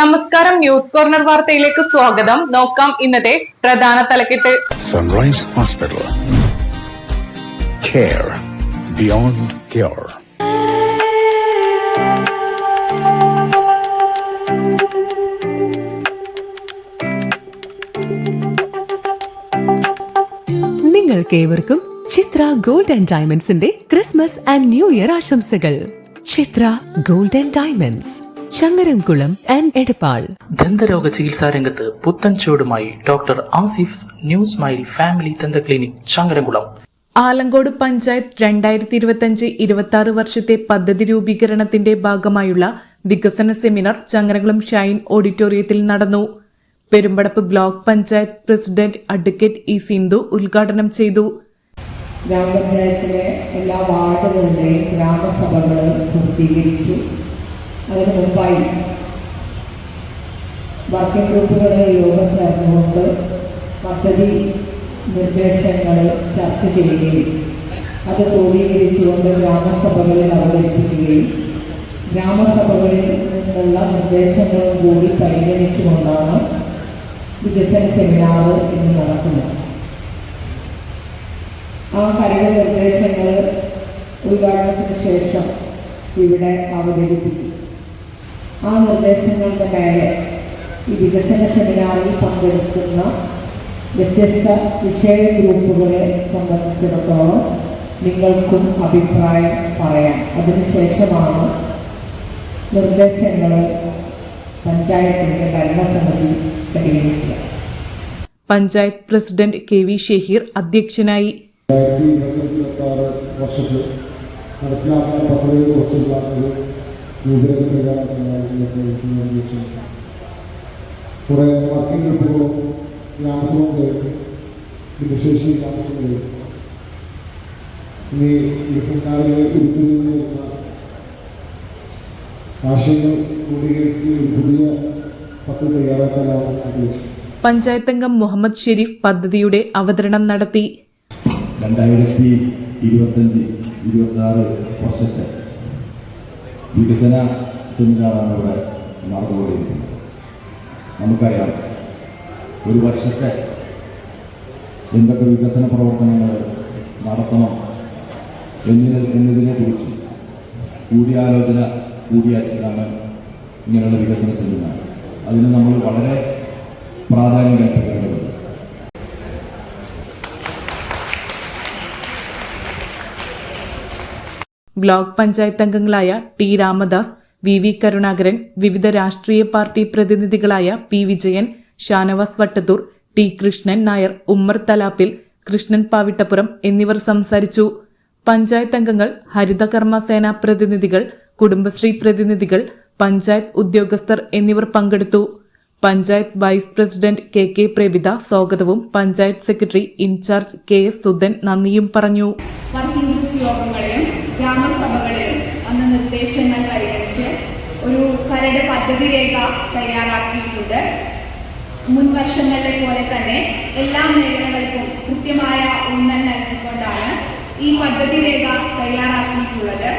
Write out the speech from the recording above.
നമസ്കാരം news corner വാർത്തയിലേക്ക് സ്വാഗതം. നോക്കാം ഇന്നത്തെ പ്രധാന തലക്കെട്ട്. Sunrise hospital care beyond care നിങ്ങൾക്കേവർക്കും ചിത്ര ഗോൾഡ് ആൻഡ് ഡയമണ്ട്സിന്റെ ക്രിസ്മസ് ആൻഡ് ന്യൂ ഇയർ ആശംസകൾ. Chithra gold and diamonds Changaramkulam and Edappal. ദന്തരോഗ ചികിത്സാ രംഗത്ത് പുത്തൻ ചൂടുമായി doctor Asif new smile family ദന്ത ക്ലിനിക് ചങ്ങരംകുളം. ആലങ്കോട് പഞ്ചായത്ത് രണ്ടായിരത്തി ഇരുപത്തിയഞ്ച് ഇരുപത്തി ആറ് വർഷത്തെ പദ്ധതി രൂപീകരണത്തിന്റെ ഭാഗമായുള്ള വികസന സെമിനാർ ചങ്ങരകുളം ഷൈൻ ഓഡിറ്റോറിയത്തിൽ നടന്നു. Perumpadappu block panchayat president advocate E Sindhu ഉദ്ഘാടനം ചെയ്തു. ഗ്രാമപഞ്ചായത്തിലെ എല്ലാ വാർഡുകളുടെയും ഗ്രാമസഭകളും പൂർത്തീകരിച്ചു. അതിനു മുമ്പായി വർക്കിംഗ് ഗ്രൂപ്പുകളെ യോഗം ചേർന്നുകൊണ്ട് പദ്ധതി നിർദ്ദേശങ്ങൾ ചർച്ച ചെയ്യുകയും അത് ക്രോഡീകരിച്ചുകൊണ്ട് ഗ്രാമസഭകളിൽ അവതരിപ്പിക്കുകയും ഗ്രാമസഭകളിൽ നിന്നുള്ള നിർദ്ദേശങ്ങളും കൂടി പരിഗണിച്ചുകൊണ്ടാണ് വികസന സെമിനാർ ഇന്ന് നടക്കുന്നത്. ആ കരട് നിർദ്ദേശങ്ങൾ ഉദ്ഘാടനത്തിന് ശേഷം ഇവിടെ അവതരിപ്പിക്കും. ആ നിർദ്ദേശങ്ങളുടെ മേലെ ഈ വികസന സെമിനാറിൽ പങ്കെടുക്കുന്ന വ്യത്യസ്ത വിഷയ ഗ്രൂപ്പുകളെ സംബന്ധിച്ചിടത്തോളം നിങ്ങൾക്കും അഭിപ്രായം പറയാം. അതിനുശേഷമാണ് നിർദ്ദേശങ്ങൾ പഞ്ചായത്തിന്റെ ഭരണസമിതി പരിഗണിക്കുക panchayat president K V Shaheer അധ്യക്ഷനായി ഇരുപത്താറ് വർഷത്തിൽ നടപ്പിലാക്കുന്ന പദ്ധതിയെക്കുറിച്ചുള്ള ഒരു തയ്യാറാക്കുന്നതാണ് കുറേ വർക്കിംഗ് ഗ്രൂപ്പുകളും ഗ്രാമസഭകളും ഭിന്നശേഷി കേൾക്കും. ഇനി വികസനകാരികളെ ഉരുത്തിരിഞ്ഞ ആശയങ്ങൾ ക്രോഡീകരിച്ച് ഒരു പുതിയ പദ്ധതി തയ്യാറാക്കാനാണ് പഞ്ചായത്ത് അംഗം മുഹമ്മദ് ഷെരീഫ് പദ്ധതിയുടെ അവതരണം നടത്തി. രണ്ടായിരത്തി ഇരുപത്തഞ്ച് ഇരുപത്താറ് വർഷത്തെ വികസന സെമിനാറാണ് ഇവിടെ നടന്നുകൊണ്ടിരിക്കുന്നത്. നമുക്കറിയാം ഒരു വർഷത്തെ എന്തൊക്കെ വികസന പ്രവർത്തനങ്ങൾ നടത്തണം എന്നതിനെ കുറിച്ച് കൂടിയാലോചന കൂടിയാക്കിയതാണ് ഇങ്ങനെയുള്ള വികസന സെമിനാർ. അതിന് നമ്മൾ വളരെ പ്രാധാന്യം കൽപ്പിക്കേണ്ടതുണ്ട് ബ്ലോക്ക് പഞ്ചായത്ത് അംഗങ്ങളായ T Ramadas V V Karunakaran വിവിധ രാഷ്ട്രീയ പാർട്ടി പ്രതിനിധികളായ പി വിജയൻ ഷാനവാസ് വട്ടത്തൂർ ടി കൃഷ്ണൻ നായർ ഉമ്മർ തലാപ്പിൽ കൃഷ്ണൻ പാവിട്ടപ്പുറം എന്നിവർ സംസാരിച്ചു. പഞ്ചായത്ത് അംഗങ്ങൾ ഹരിതകർമ്മസേന പ്രതിനിധികൾ കുടുംബശ്രീ പ്രതിനിധികൾ പഞ്ചായത്ത് ഉദ്യോഗസ്ഥർ എന്നിവർ പങ്കെടുത്തു. Panchayat vice president K K Premitha സ്വാഗതവും panchayat secretary in charge K S Sudhan നന്ദിയും പറഞ്ഞു. നിർദ്ദേശങ്ങൾ പരിഗണിച്ച് ഒരു കരട് പദ്ധതി രേഖ തയ്യാറാക്കിയിട്ടുണ്ട്. മുൻ വർഷങ്ങളിലെ പോലെ തന്നെ എല്ലാ മേഖലകൾക്കും കൃത്യമായ ഊന്നൽ നൽകിക്കൊണ്ടാണ് ഈ പദ്ധതി രേഖ തയ്യാറാക്കിയിട്ടുള്ളത്.